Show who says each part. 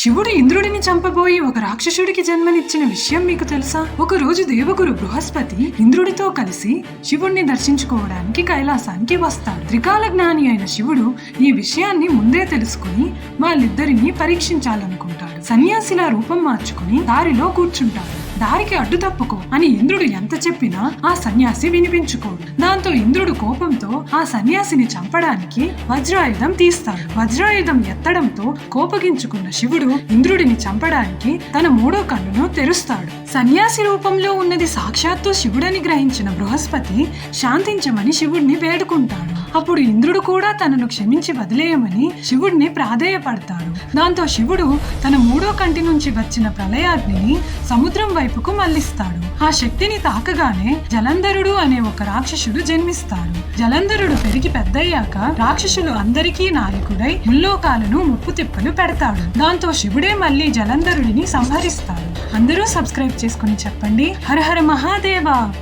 Speaker 1: శివుడు ఇంద్రుడిని చంపబోయి ఒక రాక్షసుడికి జన్మనిచ్చిన విషయం మీకు తెలుసా? ఒక రోజు దేవగురు బృహస్పతి ఇంద్రుడితో కలిసి శివుణ్ణి దర్శించుకోవడానికి కైలాసానికి వస్తాడు. త్రికాల జ్ఞాని అయిన శివుడు ఈ విషయాన్ని ముందే తెలుసుకుని వాళ్ళిద్దరిని పరీక్షించాలనుకుంటాడు. సన్యాసిలా రూపం మార్చుకుని దారిలో కూర్చుంటాడు. దారికి అడ్డు తప్పుకో అని ఇంద్రుడు ఎంత చెప్పినా ఆ సన్యాసి వినిపించుకోడు దాంతో ఇంద్రుడు కోపంతో ఆ సన్యాసిని చంపడానికి వజ్రాయుధం తీస్తాడు. వజ్రాయుధం ఎత్తడంతో కోపగించుకున్న శివుడు ఇంద్రుడిని చంపడానికి తన మూడో కన్నును తెరుస్తాడు. సన్యాసి రూపంలో ఉన్నది సాక్షాత్తు శివుడని గ్రహించిన బృహస్పతి శాంతించమని శివుడిని వేడుకుంటాడు. అప్పుడు ఇంద్రుడు కూడా తనను క్షమించి వదిలేయమని శివుడిని ప్రాధేయపడతాడు. దాంతో శివుడు తన మూడో కంటి నుంచి వచ్చిన ప్రళయాగ్నిని సముద్రం వైపుకు మళ్ళిస్తాడు ఆ శక్తిని తాకగానే జలంధరుడు అనే ఒక రాక్షసుడు జన్మిస్తాడు. జలంధరుడు పెరిగి పెద్దయ్యాక రాక్షసులు అందరికీ నాయకుడై ముల్లోకాలను ముప్పు తిప్పలు పెడతాడు. దాంతో శివుడే మళ్ళీ జలంధరుడిని సంహరిస్తాడు. అందరూ సబ్స్క్రైబ్ చేసుకుని చెప్పండి. హరహర మహాదేవా.